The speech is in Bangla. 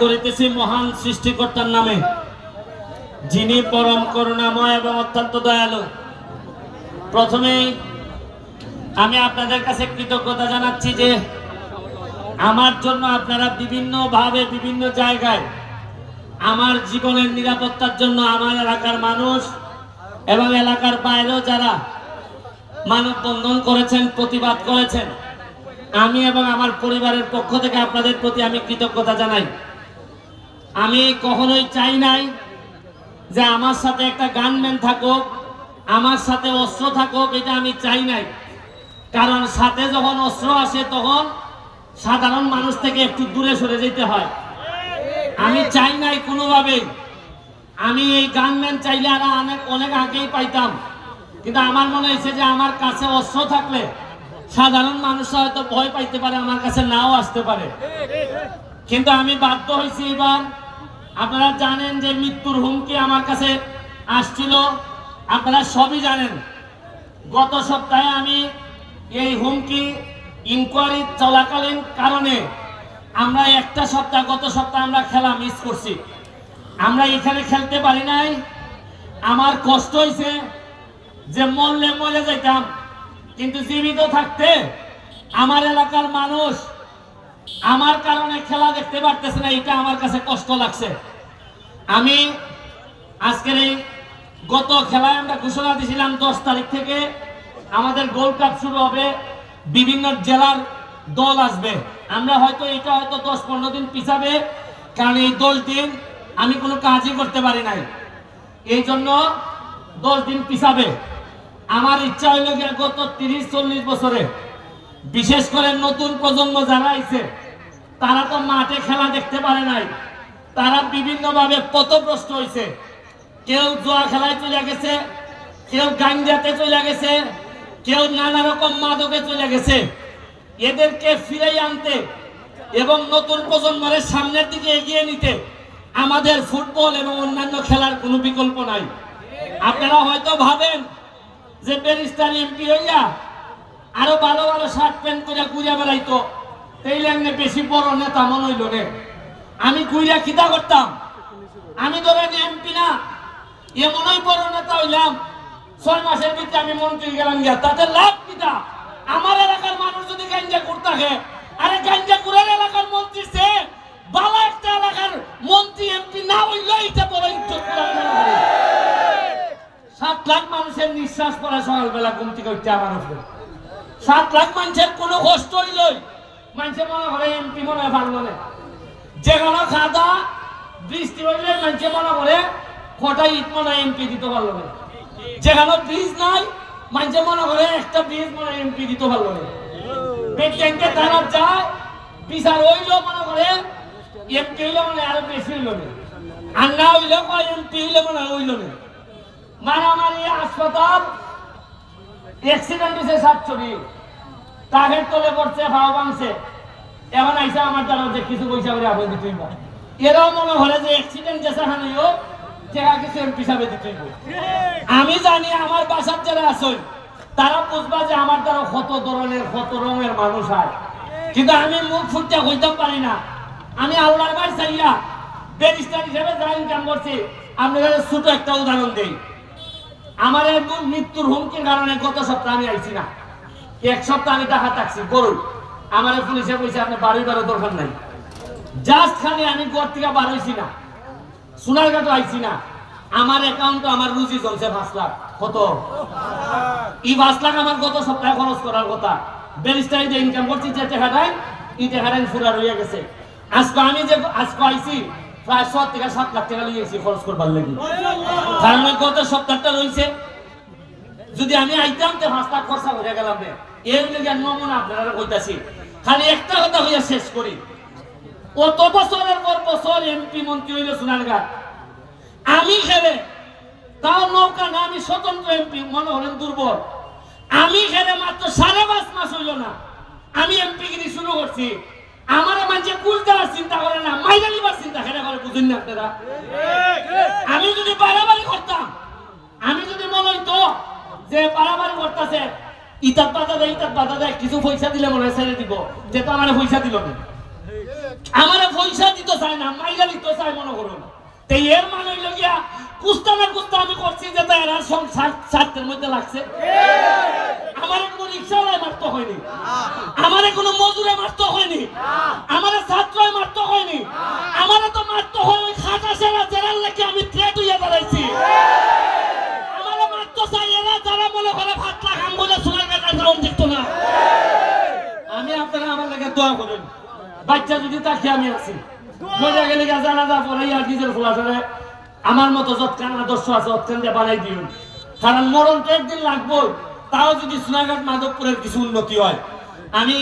করিতেছি মহান সৃষ্টিকর্তার নামে, যিনি পরম করুণাময় এবং অত্যন্ত দয়ালু। প্রথমেই আমি আপনাদের কাছে কৃতজ্ঞতা জানাচ্ছি যে আমার জন্য আপনারা বিভিন্নভাবে বিভিন্ন জায়গায় আমার জীবনের নিরাপত্তার জন্য আমার এলাকার মানুষ এবং এলাকার বাইরেও যারা মানববন্ধন করেছেন, প্রতিবাদ করেছেন, আমি এবং আমার পরিবারের পক্ষ থেকে আপনাদের প্রতি আমি কৃতজ্ঞতা জানাই। আমি কখনোই চাই নাই যে আমার সাথে একটা গানম্যান থাকুক, আমার সাথে অস্ত্র থাকুক, এটা আমি চাই নাই। কারণ সাথে যখন অস্ত্র আসে, তখন সাধারণ মানুষ থেকে একটু দূরে সরে যেতে হয়। আমি চাই নাই কোনোভাবেই। আমি এই গানম্যান চাইলে আর অনেক অনেক আগেই পাইতাম। কিন্তু আমার মনে হয়েছে যে আমার কাছে অস্ত্র থাকলে সাধারণ মানুষ হয়তো ভয় পাইতে পারে, আমার কাছে নাও আসতে পারে। কিন্তু আমি বাধ্য হয়েছি এবার আপনারা জানেন যে মৃত্যুর হুমকি আমার কাছে আসছিল। আপনারা সবই জানেন। গত সপ্তাহে আমি এই হুমকি ইনকোয়ারি চলাকালীন কারণে আমরা একটা সপ্তাহ, গত সপ্তাহে আমরা খেলা মিস করছি। আমরা এখানে খেলতে পারি নাই। আমার কষ্ট হয়েছে যে মরলে মরে যেতাম কিন্তু জীবিত থাকতে আমার এলাকার মানুষ আমার কারণে খেলা দেখতে পারতেছে না, এটা আমার কাছে কষ্ট লাগছে। আমি আজকের এই গত খেলায় আমরা ঘোষণা দিয়েছিলাম, দশ তারিখ থেকে আমাদের গোল্ড কাপ শুরু হবে, বিভিন্ন জেলার দল আসবে। আমরা হয়তো এটা হয়তো দশ পনেরো দিন পিছাবে, কারণ এই দশ দিন আমি কোনো কাজই করতে পারি নাই। এই জন্য দশ দিন পিছাবে। আমার ইচ্ছা হইল গত তিরিশ, চল্লিশ বছরে বিশেষ করে নতুন প্রজন্ম যারা আইছে, তারা তো মাঠে খেলা দেখতে পারে নাই। তারা বিভিন্নভাবে পথভ্রষ্ট হয়েছে কেউ জোয়া খেলায় চলে গেছে, কেউ গাঞ্জাতে চলে গেছে, কেউ নানা রকম মাদকে চলে গেছে। এদেরকে ফিরে আনতে এবং নতুন প্রজন্মের সামনের দিকে এগিয়ে নিতে আমাদের ফুটবল এবং অন্যান্য খেলার কোনো বিকল্প নাই। আপনারা হয়তো ভাবেন যে ব্যারিস্টার এমপি হইয়া আরও ভালো ভালো শার্ট প্যান্ট করে ঘুরে বেড়াইতো। তাইলে এমনি বেশি বড় নেতা মনে হইল রে। আমি ঘুরিয়া খিদা করতাম। আমি ধরেন এমপি না এমনই বড় নেতা হইলাম। ছয় মাসের ভিতরে আমি মন্ত্রী গেলাম গিয়া। তাতে লাভ কিটা আমার এলাকার মানুষ যদি গাঞ্জা করতে আরে গাঞ্জা কুড়ার এলাকার মন্ত্রী সে, বালা একটা এলাকার মন্ত্রী এমপি না হইলে এটা বড় ইজ্জত। সাত লাখ মানুষের নিঃশ্বাস পড়া সকালবেলা ঘুম থেকে উঠতে আমার সাত লাখ মানুষের কোনো কষ্ট হইলই মানুষে মনে করে এমপি মনে হয় ভালো না যে কোনো খাদা বৃষ্টি হইলে মানুষে মনে করে কটা ইট মনে হয় এমপি দিতে পারল না। যেখানে ব্রিজ নাই মানুষে মনে করে একটা ব্রিজ মনে এমপি দিতে পারল না। ট্যাঙ্কে তারা যায় বিচার হইলেও মনে করে এমপি হইলে মনে আরও বেশি হইল না। আর না হইলেও এমপি হইলে মনে হইল না। মারামারি হাসপাতাল অ্যাক্সিডেন্ট হয়েছে সাতচুরি কাঠের তলে পড়ছে ভাও ভাঙছে। এখন আইসা আমার দ্বারা যে কিছু পয়সা করে আবার দিতেই পারে এরাও মনে করে যে অ্যাক্সিডেন্ট যেসা হানিও সেটা কিছু এমপি হিসাবে দিতেই আমি জানি আমার বাসার যারা আসল তারা বুঝবা যে আমার দ্বারা কত ধরনের, কত রঙের মানুষ হয়। কিন্তু আমি মুখ ফুটতে হইতে পারি না। আমি আল্লাহর বাড়ি চাইয়া ব্যারিস্টার হিসেবে যা ইনকাম করছি। আপনাদের ছোট একটা উদাহরণ দেই। আমার মু- মৃত্যুর হুমকির কারণে গত সপ্তাহে আমি আইছি না। এক সপ্তাহ আমি টাকা থাকছি করুন আমার পুলিশে কইছে, আপনি বাড়ি বারো দরকার নাই। জাস্ট খালি আমি ঘর থেকে বার হইছি না। সোনারঘাট আইছি না। আমার অ্যাকাউন্টে আমার রুজি চলছে পাঁচ লাখ। কত? এই পাঁচ লাখ আমার গত সপ্তাহে খরচ করার কথা। ব্যারিস্টারি যে ইনকাম করছি, যে টাকাটাই এই টাকাটাই ফুরা রয়ে গেছে। আজকে আমি যে আজকে আইছি প্রায় সাত থেকে সাত লাখ টাকা লিয়েছি খরচ করবার লাগি। কারণ ওই গত সপ্তাহটা রয়েছে যদি আমি আইতাম তো পাঁচ লাখ খরচা করে গেলাম রে। এর লিগে নমুনা আপনারা কইতাছি। খালি একটা কথা হইয়া শেষ করি। কত বছরের পর বছর এমপি মন্ত্রী হইল সোনারঘাট আমি খেলে, তাও নৌকা না, আমি স্বতন্ত্র এমপি, মনে হলেন দুর্বল। আমি খেলে মাত্র সাড়ে পাঁচ মাস হইল না। আমি এমপি গিরি শুরু করছি। আমার মানুষের কুল দেওয়ার চিন্তা করে না মাইরা নিবার চিন্তা খেলে করে বুঝুন না আপনারা? আমি যদি বাড়াবাড়ি করতাম আমি যদি মনে হইতো যে বাড়াবাড়ি করতেছে ইতাত বাধা দেয় ইতাত বাধা দেয় কিছু পয়সা দিলে মনে হয় ছেড়ে দিব যে তো আমার পয়সা দিল না। আমারে পয়সা দিতে চায় না মাইলা দিতে চায় মনে করুন। তো এর মানে হইল গিয়া কুস্তা না কুস্তা আমি করছি যে তাই এরা সব স্বার্থের মধ্যে লাগছে। আমার কোনো রিক্সাওয়ালায় মারতে হয়নি। আমার কোনো মজুরে মারতে হয়নি। আমার ছাত্রয় মারতে হয়নি। আমার তো মারতে হয় ওই খাটা সেরা জেরার লেগে আমি থ্রেট হইয়া দাঁড়াইছি। আমার মারতে চাই এরা যারা মনে করে ভাত লাগাম বলে সোনার কাটা গ্রাউন্ড দেখতো না। আমি আপনারা আমার লেগে দোয়া করুন। বাচ্চা যদি তাকে আমি আছি। মজা গেলে জানাজা পরে আর নিজের ফোলা ধরে আমার মতো যৎকান আদর্শ আছে দিয়ে বানাই দিন কারণ মরণ তো একদিন লাগবো তাও যদি সোনাঘাট মাধবপুরের কিছু উন্নতি হয়। আমি